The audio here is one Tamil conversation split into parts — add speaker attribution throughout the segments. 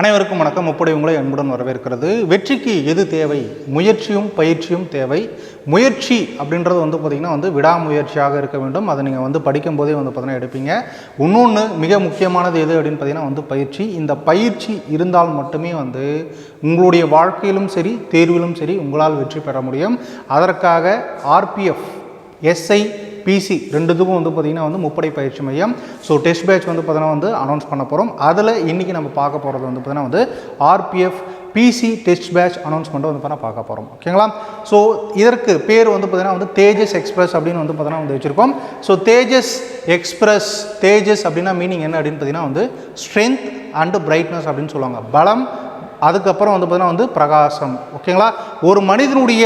Speaker 1: அனைவருக்கும் வணக்கம். முப்படை உங்களை அன்புடன் வரவேற்கிறது. வெற்றிக்கு எது தேவை? முயற்சியும் பயிற்சியும் தேவை. முயற்சி அப்படின்றது வந்து பார்த்திங்கன்னா வந்து விடாமுயற்சியாக இருக்க வேண்டும். அதை நீங்கள் வந்து படிக்கும் போதே வந்து பார்த்திங்கன்னா எடுப்பீங்க. இன்னொன்று மிக முக்கியமானது எது அப்படின்னு பார்த்தீங்கன்னா வந்து பயிற்சி. இந்த பயிற்சி இருந்தால் மட்டுமே வந்து உங்களுடைய வாழ்க்கையிலும் சரி தேர்விலும் சரி உங்களால் வெற்றி பெற முடியும். அதற்காக ஆர்பிஎஃப் எஸ்ஐ பிசி ரெண்டுத்துக்கும் வந்து பார்த்திங்கன்னா வந்து முப்படை பயிற்சி மையம். ஸோ டெஸ்ட் பேட்ச் வந்து பார்த்தீங்கன்னா வந்து அனௌன்ஸ் பண்ண போகிறோம் அதில் இன்றைக்கி நம்ம பார்க்க போகிறது வந்து பார்த்திங்கன்னா வந்து ஆர்பிஎஃப் பிசி டெஸ்ட் பேட்ச் அனௌன்ஸ்மெண்ட்டை வந்து பார்த்தா பார்க்க போகிறோம் ஓகேங்களா ஸோ இதற்கு பேர் வந்து பார்த்தீங்கன்னா வந்து தேஜஸ் எக்ஸ்பிரஸ் அப்படின்னு வந்து பார்த்தீங்கன்னா வந்து வச்சுருக்கோம். ஸோ தேஜஸ் எக்ஸ்பிரஸ் தேஜஸ் அப்படின்னா மீனிங் என்ன அப்படின்னு பார்த்தீங்கன்னா வந்து ஸ்ட்ரென்த் அண்டு பிரைட்னஸ் அப்படின்னு சொல்லுவாங்க. பலம் அதுக்கப்புறம் வந்து பார்த்திங்கன்னா வந்து பிரகாசம். ஓகேங்களா ஒரு மனிதனுடைய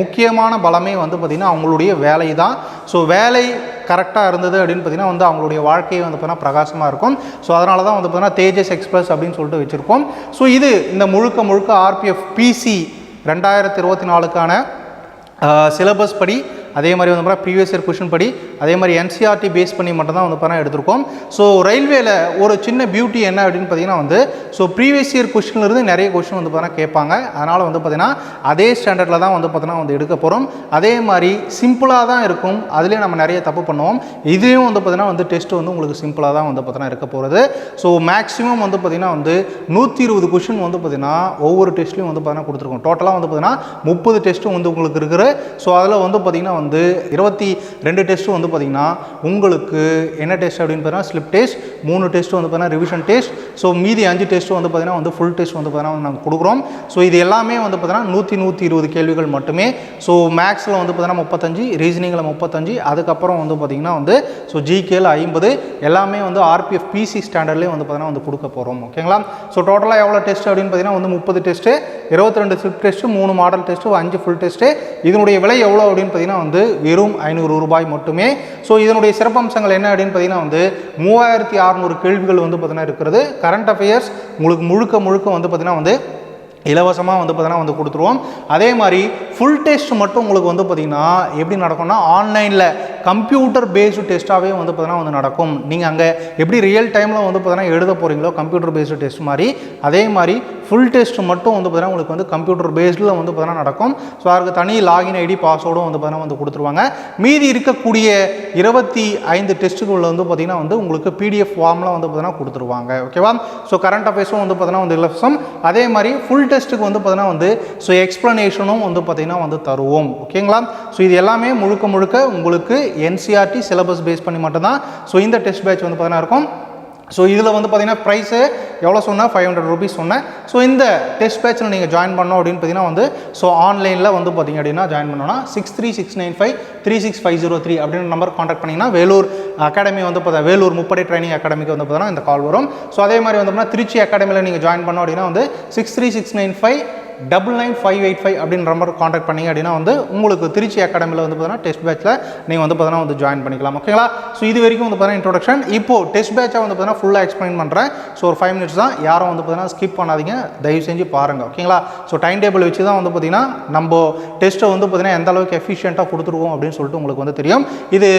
Speaker 1: முக்கியமான பலமே வந்து பார்த்திங்கன்னா அவங்களுடைய வேலை தான் ஸோ வேலை கரெக்டாக இருந்தது அப்படின்னு பார்த்திங்கன்னா வந்து அவங்களுடைய வாழ்க்கையை வந்து பார்த்தீங்கன்னா பிரகாசமாக இருக்கும். ஸோ அதனால தான் வந்து பார்த்திங்கன்னா தேஜஸ் எக்ஸ்பிரஸ் அப்படின்னு சொல்லிட்டு வச்சுருக்கோம். ஸோ இது இந்த முழுக்க முழுக்க ஆர்பிஎஃப் பிசி ரெண்டாயிரத்தி இருபத்தி நாலுக்கான சிலபஸ் படி அதே மாதிரி வந்து பார்த்தா ப்ரீவியஸ் இயர் கொஷின் படி அதே மாதிரி என்சிஆர்டி பேஸ் பண்ணி மட்டும் தான் வந்து பார்த்தா எடுத்திருக்கோம். ஸோ ரயில்வேல ஒரு சின்ன பியூட்டி என்ன அப்படின்னு பார்த்தீங்கன்னா வந்து ஸோ ப்ரீவியஸ் இயர் கொஷின்லேருந்து நிறைய கொஷின் வந்து பார்த்தா கேட்பாங்க. அதனால் வந்து பார்த்தீங்கன்னா அதே ஸ்டாண்டர்டில் தான் வந்து பார்த்தீங்கன்னா வந்து எடுக்க போகிறோம் அதே மாதிரி சிம்பிளாக தான் இருக்கும். அதுலேயே நம்ம நிறைய தப்பு பண்ணுவோம். இதையும் வந்து பார்த்தீங்கன்னா வந்து டெஸ்ட் வந்து உங்களுக்கு சிம்பிளாக தான் வந்து பார்த்தீங்கன்னா இருக்க போகிறது ஸோ மேக்ஸிமம் வந்து பார்த்தீங்கன்னா வந்து நூற்றி இருபது கொஷின் வந்து பார்த்தீங்கன்னா ஒவ்வொரு டெஸ்ட்லையும் வந்து பார்த்தீங்கன்னா கொடுத்துருக்கோம். டோட்டலாக வந்து பார்த்தீங்கன்னா முப்பது டெஸ்ட்டும் வந்து உங்களுக்கு இருக்குது. ஸோ அதில் வந்து பார்த்தீங்கன்னா வந்து வந்து இருபத்தி ரெண்டு டெஸ்ட்டும் வந்து பார்த்தீங்கன்னா உங்களுக்கு என்ன டெஸ்ட் அப்படின்னு பார்த்தீங்கன்னா ஸ்லிப் டெஸ்ட் மூணு டெஸ்ட்டும் வந்து பார்த்தீங்கன்னா ரிவிஷன் டெஸ்ட் ஸோ மீதி அஞ்சு டெஸ்ட்டும் வந்து பார்த்தீங்கன்னா வந்து ஃபுல் டெஸ்ட் வந்து பார்த்தீங்கன்னா நாங்கள் கொடுக்குறோம். ஸோ இது எல்லாமே வந்து பார்த்தீங்கன்னா நூற்றி நூற்றி இருபது கேள்விகள் மட்டுமே. ஸோ மேக்ஸில் வந்து பார்த்தீங்கன்னா முப்பத்தஞ்சு ரீசனிங்கில் முப்பத்தஞ்சு அதுக்கப்புறம் வந்து பார்த்தீங்கன்னா வந்து ஸோ ஜிகேல ஐம்பது. எல்லாமே வந்து ஆர்பிஎஃப் பிசி ஸ்டாண்டர்ட்லேயே வந்து பார்த்தீங்கன்னா வந்து கொடுக்க போகிறோம் ஓகேங்களா? ஸோ டோட்டலாக எவ்வளோ டெஸ்ட் அப்படின்னு பார்த்தீங்கன்னா வந்து முப்பது டெஸ்ட்டு இருபத்தி ரெண்டு ஸ்லிப் டெஸ்ட்டு மூணு மாடல் டெஸ்ட்டு அஞ்சு ஃபுல் டெஸ்ட்டு இதனுடைய விலை எவ்வளோ அப்படின்னு பார்த்தீங்கன்னா வந்து வெறும் ஐநூறு ரூபாய் மட்டுமே. ஸோ இதனுடைய சிறப்பம்சங்கள் என்ன அப்படின்னு பார்த்தீங்கன்னா வந்து மூவாயிரத்தி அறநூறு கேள்விகள் வந்து பார்த்தீங்கன்னா இருக்கிறது. கரண்ட் அஃபேர்ஸ் உங்களுக்கு முழுக்க முழுக்க வந்து பார்த்தீங்கன்னா வந்து இலவசமாக வந்து பார்த்தீங்கன்னா வந்து கொடுத்துருவோம். அதே மாதிரி ஃபுல் டெஸ்ட் மட்டும் உங்களுக்கு வந்து பார்த்திங்கன்னா எப்படி நடக்கும்னா ஆன்லைனில் கம்ப்யூட்டர் பேஸ்டு டெஸ்ட்டாகவே வந்து பார்த்தீங்கன்னா வந்து நடக்கும். நீங்கள் அங்கே எப்படி ரியல் டைமில் வந்து பார்த்தீங்கன்னா எழுத போகிறீங்களோ கம்ப்யூட்டர் பேஸ்டு டெஸ்ட் மாதிரி அதே மாதிரி ஃபுல் டெஸ்ட் மட்டும் வந்து பார்த்தீங்கன்னா உங்களுக்கு வந்து கம்ப்யூட்டர் பேஸ்டில் வந்து பார்த்தீங்கன்னா நடக்கும். ஸோ அதுக்கு தனி லாகின் ஐடி பாஸ்வேர்டும் வந்து பார்த்தீங்கன்னா வந்து கொடுத்துருவாங்க. மீதி இருக்கக்கூடிய இருபத்தி ஐந்து டெஸ்ட்டுகளில் வந்து பார்த்தீங்கன்னா வந்து உங்களுக்கு பிடிஎஃப் ஃபார்மில் வந்து பார்த்தீங்கன்னா கொடுத்துருவாங்க. ஓகேவா ஸோ கரண்ட் அஃபேர்ஸும் வந்து பார்த்தீங்கன்னா வந்து இலவசம். அதே மாதிரி ஃபுல் டெஸ்ட்டுக்கு வந்து பார்த்தீங்கன்னா வந்து ஸோ எக்ஸ்ப்ளனேஷனும் வந்து பார்த்தீங்கன்னா வந்து தருவோம். ஓகேங்களா ஸோ இது எல்லாமே முழுக்க முழுக்க உங்களுக்கு என்சிஆர்டி சிலபஸ் பேஸ் பண்ணி மட்டும்தான். ஸோ இந்த டெஸ்ட் பேட்ச் வந்து பார்த்தீங்கன்னா இருக்கும். ஸோ இதில் வந்து பார்த்தீங்கன்னா ப்ரைஸு எவ்வளோ சொன்னால் ஃபைவ் ஹண்ட்ரட் ருபீஸ் சொன்னேன். ஸோ இந்த டெஸ்ட் பேட்சில் நீங்கள் ஜாயின் பண்ணோம் அப்படின்னு பார்த்தீங்கன்னா வந்து ஸோ ஆன்லைனில் வந்து பார்த்தீங்க அப்படின்னா ஜாயின் பண்ணோன்னா six three six nine five three six five zero three அப்படின்னு நம்பர் காண்டாக்ட் பண்ணிங்கன்னா வேலூர் அகாடமி வந்து பார்த்தா வேலூர் முப்படை ட்ரைனிங் அகாடமிக்கு வந்து பார்த்தீங்கன்னா இந்த கால் வரும். ஸோ அதே மாதிரி வந்து பார்த்தீங்கன்னா திருச்சி அகாடமியில் நீங்கள் ஜாயின் பண்ணோம் அப்படின்னா வந்து six three six nine five double nine five eight five அப்படின்ற நம்பர் காண்டாக்ட் பண்ணிங்க அப்படின்னா வந்து உங்களுக்கு திருச்சி அகாடமியில் வந்து பார்த்தீங்கன்னா டெஸ்ட் பேட்ச்சில் நீங்கள் வந்து பார்த்தீங்கன்னா வந்து ஜாயின் பண்ணிக்கலாம் ஓகேங்களா ஸோ இது வரைக்கும் வந்து பார்த்தீங்கன்னா இன்ட்ரோடக்ஷன் இப்போ டெஸ்ட் பேட்சை வந்து பார்த்தீங்கன்னா ஃபுல்லாக எக்ஸ்பிளைன் பண்ணுறேன் ஸோ ஒரு ஃபைவ் மினிட்ஸ் தான். யாரும் வந்து பார்த்தீங்கன்னா ஸ்கிப் பண்ணாதீங்க. தயவு செஞ்சு பாருங்கள் ஓகேங்களா ஸோ டைம் டேபிள் வச்சு தான் வந்து பார்த்தீங்கன்னா நம்ம டெஸ்ட்டை வந்து பார்த்தீங்கன்னா எந்த அளவுக்கு எஃபிஷியண்ட்டாக கொடுத்துருவோம் அப்படின்னு சொல்லிட்டு உங்களுக்கு வந்து தெரியும். இது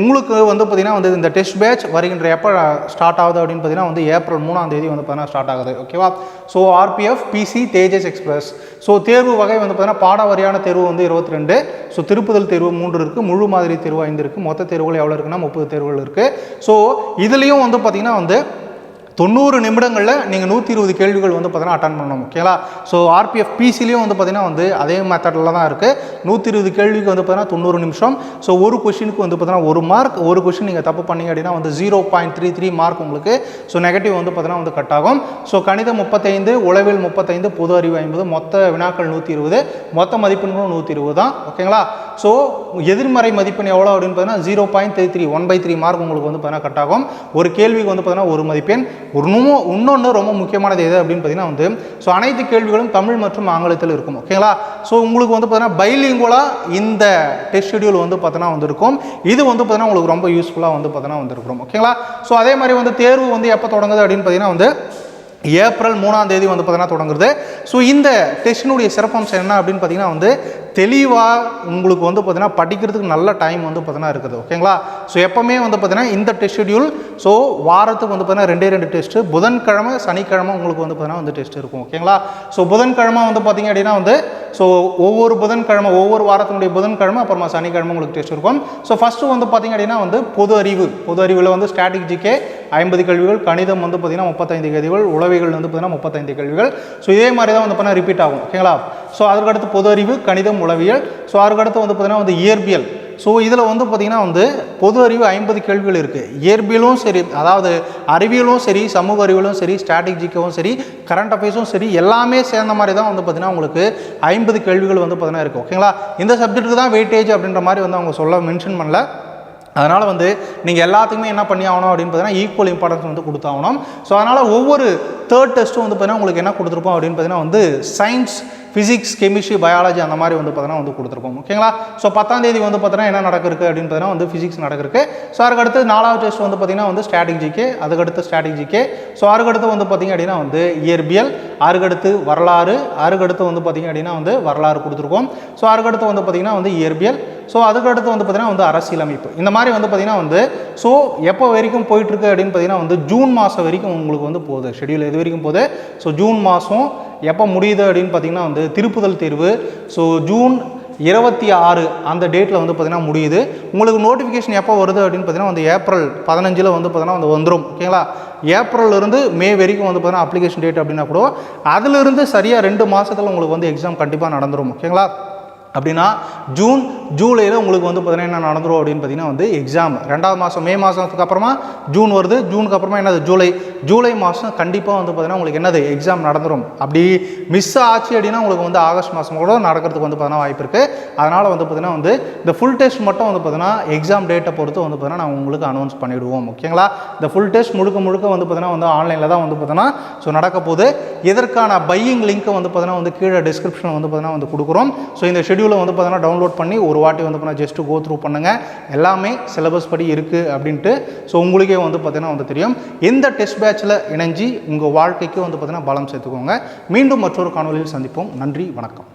Speaker 1: உங்களுக்கு வந்து பார்த்தீங்கன்னா வந்து இந்த டெஸ்ட் பேட்ச் வருகின்ற எப்போ ஸ்டார்ட் ஆகுது அப்படின்னு பார்த்தீங்கன்னா வந்து ஏப்ரல் மூணாம் தேதி வந்து பார்த்தீங்கன்னா ஸ்டார்ட் ஆகுது ஓகேவா so RPF PC Tejas express so தேர்வு வகை வந்து பார்த்தீங்கன்னா பாடவரியான தேர்வு வந்து இருபத்தி ரெண்டு ஸோ திருப்புதல் தேர்வு மூன்று இருக்குது முழு மாதிரி தேர்வு ஐந்து இருக்குது மொத்த தேர்வுகள் எவ்வளோ இருக்குன்னா முப்பது தேர்வுகள் இருக்குது ஸோ இதுலேயும் வந்து பார்த்திங்கன்னா வந்து தொண்ணூறு நிமிடங்களில் நீங்கள் நூற்றி இருபது கேள்விகள் வந்து பார்த்தீங்கன்னா அட்டன் பண்ணணும் ஓகேங்களா ஸோ ஆர்பிஎஃப் பிசிலையும் வந்து பார்த்தீங்கன்னா வந்து அதே மெத்தடில் தான் இருக்குது நூற்றி இருபது கேள்விக்கு வந்து பார்த்தீங்கன்னா தொண்ணூறு நிமிஷம். ஸோ ஒரு கொஷினுக்கு வந்து பார்த்தீங்கன்னா ஒரு மார்க் ஒரு கொஷின் நீங்கள் தப்பு பண்ணீங்க அப்படின்னா வந்து zero point three three mark உங்களுக்கு. ஸோ நெகட்டிவ் வந்து பார்த்தீங்கன்னா வந்து கட் ஆகும். ஸோ கணிதம் முப்பத்தைந்து உளவில் முப்பத்தைந்து பொது அறிவு ஐம்பது மொத்த வினாக்கள் நூற்றி இருபது மொத்த மதிப்பெண்களும் நூற்றி இருபது தான் ஓகேங்களா ஸோ எதிர்மறை மதிப்பெண் எவ்வளோ அப்படின்னு பார்த்தீங்கன்னா zero point three three one by three mark உங்களுக்கு வந்து பார்த்தீங்கன்னா கட் ஆகும். ஒரு கேள்விக்கு வந்து பார்த்தீங்கன்னா ஒரு மதிப்பெண். இன்னமும் இன்னொன்று ரொம்ப முக்கியமானது எது அப்படின்னு பார்த்தீங்கன்னா வந்து ஸோ அனைத்து கேள்விகளும் தமிழ் மற்றும் ஆங்கிலத்தில் இருக்கும். ஓகேங்களா ஸோ உங்களுக்கு வந்து பார்த்தீங்கன்னா பைலிங்குவலாக இந்த டெஸ்ட் ஷெடியூல் வந்து பார்த்தீங்கன்னா வந்துருக்கும். இது வந்து பார்த்தீங்கன்னா உங்களுக்கு ரொம்ப யூஸ்ஃபுல்லாக வந்து பார்த்தீங்கன்னா வந்துருக்கும். ஓகேங்களா ஸோ அதே மாதிரி வந்து தேர்வு வந்து எப்போ தொடங்குது அப்படின்னு பார்த்தீங்கன்னா வந்து ஏப்ரல் மூணாம் தேதி வந்து பார்த்தீங்கன்னா தொடங்குறது ஸோ இந்த டெஸ்டினுடைய சிறப்பம்சம் என்ன அப்படின்னு பார்த்தீங்கன்னா வந்து தெளிவாக உங்களுக்கு வந்து பார்த்திங்கன்னா படிக்கிறதுக்கு நல்ல டைம் வந்து பார்த்திங்கன்னா இருக்குது ஓகேங்களா ஸோ எப்போவுமே வந்து பார்த்திங்கன்னா இந்த டெஸ்ட் ஷெடியூல் ஸோ வாரத்துக்கு வந்து பார்த்திங்கன்னா ரெண்டே ரெண்டு டெஸ்ட்டு புதன்கிழமை சனிக்கிழமை உங்களுக்கு வந்து பார்த்திங்கன்னா வந்து டெஸ்ட் இருக்கும் ஓகேங்களா ஸோ புதன்கிழமை வந்து பார்த்தீங்க அப்படின்னா வந்து ஸோ ஒவ்வொரு புதன்கிழமை ஒவ்வொரு வாரத்தினுடைய புதன்கிழமை அப்புறமா சனிக்கிழமை உங்களுக்கு டெஸ்ட் இருக்கும். ஸோ ஃபஸ்ட்டு வந்து பார்த்தீங்க அப்படின்னா வந்து பொது அறிவு பொது அறிவில் வந்து ஸ்டாட்டிக் ஜிகே ஐம்பது கேள்விகள் கணிதம் வந்து பார்த்தீங்கன்னா முப்பத்தைந்து கேள்விகள் உளவிகள் வந்து பார்த்திங்கன்னா முப்பத்தைந்து கேள்விகள் ஸோ இதே மாதிரி தான் வந்து பார்த்தீங்கன்னா ரிப்பீட் ஆகும் ஓகேங்களா ஸோ அதுக்கடுத்து பொது அறிவு கணிதம் உளவியல். ஸோ அதுக்கடுத்து வந்து பார்த்திங்கன்னா வந்து இயற்பியல். ஸோ இதில் வந்து பார்த்திங்கன்னா வந்து பொது அறிவு ஐம்பது கேள்விகள் இருக்குது இயற்பியலும் சரி அதாவது அறிவியலும் சரி சமூக அறிவியலும் சரி ஸ்ட்ராட்டஜிக்கவும் சரி கரண்ட் அஃபேர்ஸும் சரி எல்லாமே சேர்ந்த மாதிரி தான் வந்து பார்த்திங்கன்னா உங்களுக்கு ஐம்பது கேள்விகள் வந்து பார்த்திங்கன்னா இருக்குது ஓகேங்களா இந்த சப்ஜெக்ட்டுக்கு தான் வெயிட்டேஜ் அப்படின்ற மாதிரி வந்து அவங்க சொல்ல மென்ஷன் பண்ணல. அதனால் வந்து நீங்கள் எல்லாத்துக்குமே என்ன பண்ணி ஆகணும் அப்படின்னு பார்த்தீங்கன்னா ஈக்குவல் இம்பார்ட்டன்ஸ் வந்து கொடுத்தாகணும் ஸோ அதனால் ஒவ்வொரு தேர்ட் டெஸ்ட்டும் வந்து பார்த்தீங்கன்னா உங்களுக்கு என்ன கொடுத்துருப்போம் அப்படின்னு பார்த்தீங்கன்னா வந்து சயின்ஸ் ஃபிசிக்ஸ் கெமிஸ்ட்ரி பயாலஜி அந்த மாதிரி வந்து பார்த்தீங்கன்னா வந்து கொடுத்துருக்கோம் ஓகேங்களா? ஸோ பத்தாம் தேதி வந்து பார்த்தீங்கன்னா என்ன நடக்குது அப்படின்னு பார்த்தீங்கன்னா வந்து ஃபிசிக்ஸ் நடக்குது ஸோ அதுக்கடுத்து நாலாவது டெஸ்ட் வந்து பார்த்தீங்கன்னா வந்து ஸ்ட்ராட்டஜிக்கே அதுக்கடுத்து ஸ்ட்ராட்டஜிக்கே ஸோ அதுக்கடுத்து வந்து பார்த்தீங்க அப்படின்னா வந்து இயற்பியல் அதுக்கடுத்து வரலாறு அதுக்கடுத்து வந்து பார்த்தீங்க அப்படின்னா வந்து வரலாறு கொடுத்துருக்கோம். ஸோ அதுக்கடுத்து வந்து பார்த்தீங்கன்னா வந்து இயற்பியல் ஸோ அதுக்கடுத்து வந்து பார்த்திங்கன்னா வந்து அரசியலமைப்பு. இந்த மாதிரி வந்து பார்த்திங்கன்னா வந்து ஸோ எப்போ வரைக்கும் போயிட்டுருக்கு அப்படின்னு பார்த்தீங்கன்னா வந்து ஜூன் மாதம் வரைக்கும் உங்களுக்கு வந்து போகுது. ஷெடியூல் எது வரைக்கும் போகுது? ஸோ ஜூன் மாதம் எப்போ முடியுது அப்படின்னு பார்த்தீங்கன்னா வந்து திருப்புதல் தேர்வு. ஸோ ஜூன் இருபத்தி ஆறு அந்த டேட்டில் வந்து பார்த்திங்கன்னா முடியுது. உங்களுக்கு நோட்டிஃபிகேஷன் எப்போ வருது அப்படின்னு பார்த்தீங்கன்னா வந்து ஏப்ரல் பதினஞ்சில் வந்து பார்த்திங்கன்னா வந்து வந்துடும் ஓகேங்களா ஏப்ரல்ல இருந்து மே வரைக்கும் வந்து பார்த்திங்கன்னா அப்ளிகேஷன் டேட் அப்படின்னா கூட அதிலிருந்து சரியாக ரெண்டு மாதத்தில் உங்களுக்கு வந்து எக்ஸாம் கண்டிப்பாக நடந்துடும் ஓகேங்களா அப்படின்னா ஜூன் ஜூலையில் உங்களுக்கு வந்து பார்த்தீங்கன்னா என்ன நடந்துரும் அப்படின்னு பார்த்தீங்கன்னா வந்து எக்ஸாம் ரெண்டாவது மாதம் மே மாதத்துக்கு அப்புறமா ஜூன் வருது. ஜூனுக்கு அப்புறமா என்னது? ஜூலை. ஜூலை மாதம் கண்டிப்பாக வந்து பார்த்தீங்கன்னா உங்களுக்கு என்னது? எக்ஸாம் நடந்துரும். அப்படி மிஸ் ஆச்சு அப்படின்னா உங்களுக்கு வந்து ஆகஸ்ட் மாதம் கூட நடக்கிறதுக்கு வந்து பார்த்தீங்கன்னா வாய்ப்பு இருக்குது அதனால் வந்து பார்த்தீங்கன்னா வந்து இந்த ஃபுல் டெஸ்ட் மட்டும் வந்து பார்த்தீங்கன்னா எக்ஸாம் டேட்டை பொறுத்து வந்து பார்த்தீங்கன்னா நான் உங்களுக்கு அனௌன்ஸ் பண்ணிவிடுவோம் ஓகேங்களா? இந்த ஃபுல் டெஸ்ட் முழுக்க முழுக்க வந்து பார்த்தீங்கன்னா வந்து ஆன்லைனில் தான் வந்து பார்த்தீங்கன்னா ஸோ நடக்க போகுது. இதற்கான பையிங் லிங்க்கை வந்து பார்த்தீங்கன்னா வந்து கீழே டிஸ்கிரிப்ஷன் வந்து பார்த்தீங்கன்னா வந்து கொடுக்குறோம். ஸோ இந்த ஷெடியூலை வந்து பார்த்தீங்கன்னா டவுன்லோட் பண்ணி ஒரு வாட்டி வந்து பார்த்தீங்கன்னா ஜஸ்ட் கோ த்ரூ பண்ணுங்கள் எல்லாமே சிலபஸ் படி இருக்குது அப்படின்ட்டு. ஸோ உங்களுக்கே வந்து பார்த்தீங்கன்னா வந்து தெரியும். எந்த டெஸ்ட் பேட்சில் இணைஞ்சி உங்கள் வாழ்க்கைக்கு வந்து பார்த்தீங்கன்னா பலம் சேர்த்துக்கோங்க. மீண்டும் மற்றொரு காணொலியில் சந்திப்போம். நன்றி வணக்கம்.